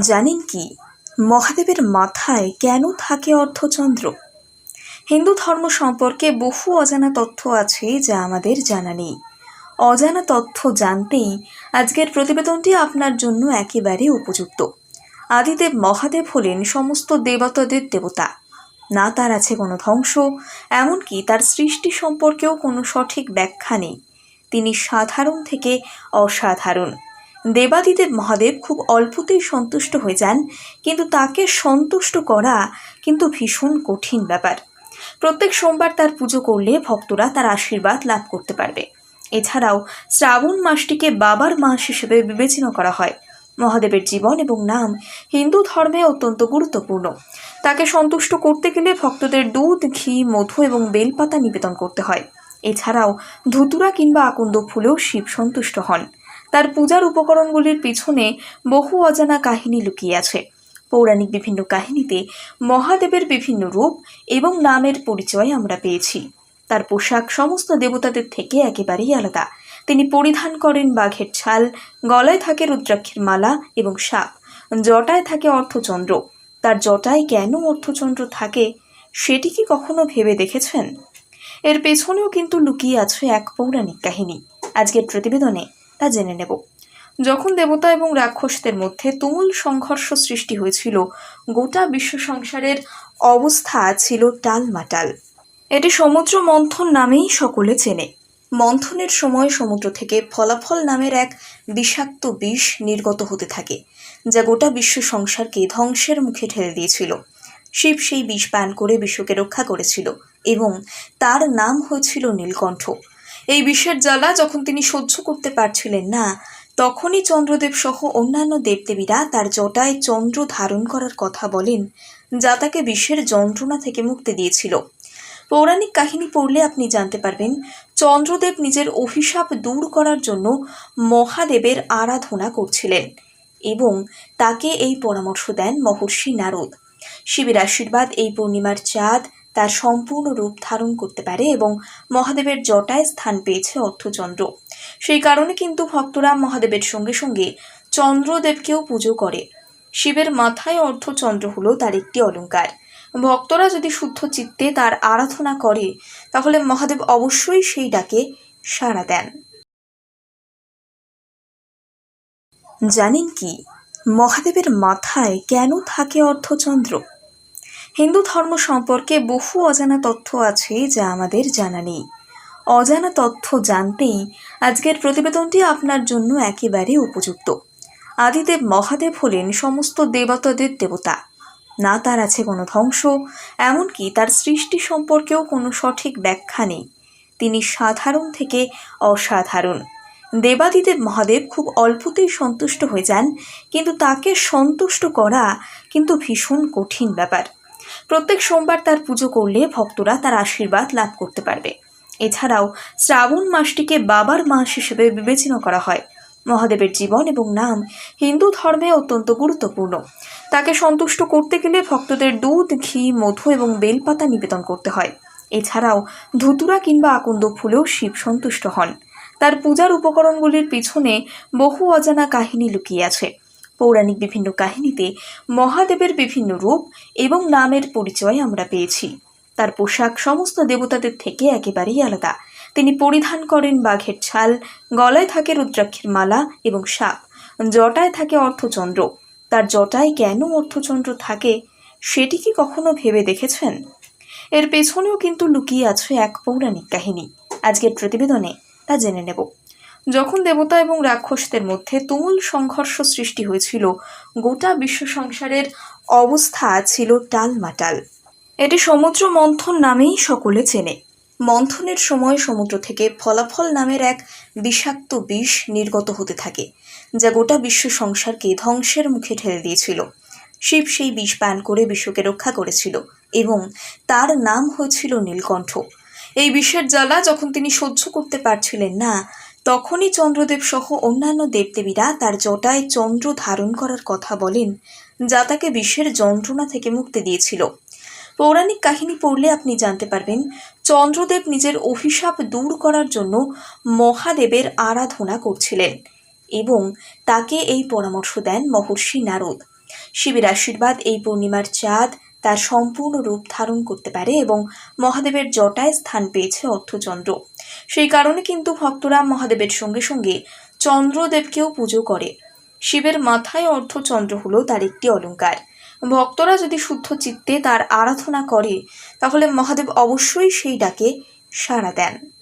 জানেন কি? মহাদেবের মাথায় কেন থাকে অর্ধচন্দ্র? হিন্দু ধর্ম সম্পর্কে বহু অজানা তথ্য আছে যা আমাদের জানা নেই। অজানা তথ্য জানতেই আজকের প্রতিবেদনটি আপনার জন্য একেবারে উপযুক্ত। আদিদেব মহাদেব হলেন সমস্ত দেবতাদের দেবতা। না তার আছে কোনো ধ্বংস, এমনকি তার সৃষ্টি সম্পর্কেও কোনো সঠিক ব্যাখ্যা নেই। তিনি সাধারণ থেকে অসাধারণ। দেবাদিদেব মহাদেব খুব অল্পতেই সন্তুষ্ট হয়ে যান, কিন্তু তাকে সন্তুষ্ট করা কিন্তু ভীষণ কঠিন ব্যাপার। প্রত্যেক সোমবার তার পুজো করলে ভক্তরা তার আশীর্বাদ লাভ করতে পারবে। এছাড়াও শ্রাবণ মাসটিকে বাবার মাস হিসেবে বিবেচনা করা হয়। মহাদেবের জীবন এবং নাম হিন্দু ধর্মে অত্যন্ত গুরুত্বপূর্ণ। তাকে সন্তুষ্ট করতে গেলে ভক্তদের দুধ, ঘি, মধু এবং বেলপাতা নিবেদন করতে হয়। এছাড়াও ধুতুরা কিংবা আকন্দ ফুলেও শিব সন্তুষ্ট হন। তার পূজার উপকরণগুলির পিছনে বহু অজানা কাহিনী লুকিয়ে আছে। পৌরাণিক বিভিন্ন কাহিনীতে মহাদেবের বিভিন্ন রূপ এবং নামের পরিচয় আমরা পেয়েছি। তার পোশাক সমস্ত দেবতাদের থেকে একেবারেই আলাদা। তিনি পরিধান করেন বাঘের ছাল, গলায় থাকে রুদ্রাক্ষের মালা এবং সাপ, জটায় থাকে অর্থচন্দ্র। তার জটায় কেন অর্থচন্দ্র থাকে সেটি কি কখনো ভেবে দেখেছেন? এর পেছনেও কিন্তু লুকিয়ে আছে এক পৌরাণিক কাহিনী। আজকের প্রতিবেদনে তা জেনে নেব। যখন দেবতা এবং রাক্ষসদের মধ্যে তুমুল সংঘর্ষ সৃষ্টি হয়েছিল, গোটা বিশ্ব সংসারের অবস্থা ছিল টালমাটাল। এটি সমুদ্র মন্থন নামেই সকলে চেনে। মন্থনের সময় সমুদ্র থেকে ফলাফল নামের এক বিষাক্ত বিষ নির্গত হতে থাকে, যা গোটা বিশ্ব সংসারকে ধ্বংসের মুখে ঠেলে দিয়েছিল। শিব সেই বিষ পান করে বিশ্বকে রক্ষা করেছিল এবং তার নাম হয়েছিল নীলকণ্ঠ। এই বিষের জ্বালা যখন তিনি সহ্য করতে পারছিলেন না, তখনই চন্দ্রদেব সহ অন্যান্য দেবদেবীরা তার জটায় চন্দ্র ধারণ করার কথা বলেন, যা তাকে বিশ্বের যন্ত্রণা থেকে মুক্তি দিয়েছিল। পৌরাণিক কাহিনী পড়লে আপনি জানতে পারবেন, চন্দ্রদেব নিজের অভিশাপ দূর করার জন্য মহাদেবের আরাধনা করছিলেন এবং তাকে এই পরামর্শ দেন মহর্ষি নারদ। শিবের আশীর্বাদ, এই পূর্ণিমার চাঁদ তার সম্পূর্ণ রূপ ধারণ করতে পারে এবং মহাদেবের জটায় স্থান পেয়েছে অর্থচন্দ্র। সেই কারণে কিন্তু ভক্তরা মহাদেবের সঙ্গে সঙ্গে চন্দ্রদেবকেও পুজো করে। শিবের মাথায় অর্থচন্দ্র হলো তার একটি অলংকার ভক্তরা যদি শুদ্ধ চিত্তে তার আরাধনা করে, তাহলে মহাদেব অবশ্যই সেই ডাকে সাড়া দেন। জানেন কি? মহাদেবের মাথায় কেন থাকে অর্ধচন্দ্র হিন্দু ধর্ম সম্পর্কে বহু অজানা তথ্য আছে যা আমাদের জানা নেই। অজানা তথ্য জানতেই আজকের প্রতিবেদনটি আপনার জন্য একেবারে উপযুক্ত। আদিদেব মহাদেব হলেন সমস্ত দেবতাদের দেবতা। না তার আছে কোনো ধ্বংস, এমনকি তার সৃষ্টি সম্পর্কেও কোনো সঠিক ব্যাখ্যা নেই। তিনি সাধারণ থেকে অসাধারণ। দেবাদিদেব মহাদেব খুব অল্পতেই সন্তুষ্ট হয়ে যান, কিন্তু তাকে সন্তুষ্ট করা কিন্তু ভীষণ কঠিন ব্যাপার। প্রত্যেক সোমবার তার পুজো করলে ভক্তরা তার আশীর্বাদ লাভ করতে পারবে। এছাড়াও শ্রাবণ মাসটিকে বাবার মাস হিসেবে বিবেচনা করা হয়। মহাদেবের জীবন এবং নাম হিন্দু ধর্মে অত্যন্ত গুরুত্বপূর্ণ। তাকে সন্তুষ্ট করতে গেলে ভক্তদের দুধ, ঘি, মধু এবং বেলপাতা নিবেদন করতে হয়। এছাড়াও ধুতুরা কিংবা আকন্দ ফুলেও শিব সন্তুষ্ট হন। তার পূজার উপকরণগুলির পিছনে বহু অজানা কাহিনী লুকিয়ে আছে। পৌরাণিক বিভিন্ন কাহিনীতে মহাদেবের বিভিন্ন রূপ এবং নামের পরিচয় আমরা পেয়েছি। তার পোশাক সমস্ত দেবতাদের থেকে একেবারেই আলাদা। তিনি পরিধান করেন বাঘের ছাল, গলায় থাকে রুদ্রাক্ষের মালা এবং সাপ, জটায় থাকে অর্থচন্দ্র। তার জটায় কেন অর্থচন্দ্র থাকে, সেটি কি কখনো ভেবে দেখেছেন? এর পেছনেও কিন্তু লুকিয়ে আছে এক পৌরাণিক কাহিনী। আজকের প্রতিবেদনে তা জেনে নেব। যখন দেবতা এবং রাক্ষসদের মধ্যে তুমুল সংঘর্ষ সৃষ্টি হয়েছিল, গোটা বিশ্ব সংসারের অবস্থা ছিল টালমাটাল। এটি সমুদ্র মন্থন নামেই সকলে চেনে। মন্থনের সময় সমুদ্র থেকে ফলাফল নামের এক বিষাক্ত বিষ নির্গত হতে থাকে, যা গোটা বিশ্ব সংসারকে ধ্বংসের মুখে ঠেলে দিয়েছিল। শিব সেই বিষ পান করে বিশ্বকে রক্ষা করেছিল এবং তার নাম হয়েছিল নীলকণ্ঠ। এই বিষের জ্বালা যখন তিনি সহ্য করতে পারছিলেন না তখনই চন্দ্রদেব সহ অন্যান্য দেবদেবীরা তার জটায় চন্দ্র ধারণ করার কথা বলেন, যা তাকে বিশ্বের যন্ত্রণা থেকে মুক্তি দিয়েছিল। পৌরাণিক কাহিনী পড়লে আপনি জানতে পারবেন, চন্দ্রদেব নিজের অভিশাপ দূর করার জন্য মহাদেবের আরাধনা করছিলেন এবং তাকে এই পরামর্শ দেন মহর্ষি নারদ। শিবের আশীর্বাদ এই পূর্ণিমার চাঁদ তার সম্পূর্ণ রূপ ধারণ করতে পারে এবং মহাদেবের জটায় স্থান পেয়েছে অর্থচন্দ্র। সেই কারণে কিন্তু ভক্তরা মহাদেবের সঙ্গে সঙ্গে চন্দ্রদেবকেও পুজো করে। শিবের মাথায় অর্ধচন্দ্র হলো তার একটি অলঙ্কার। ভক্তরা যদি শুদ্ধ চিত্তে তার আরাধনা করে, তাহলে মহাদেব অবশ্যই সেই ডাকে সাড়া দেন।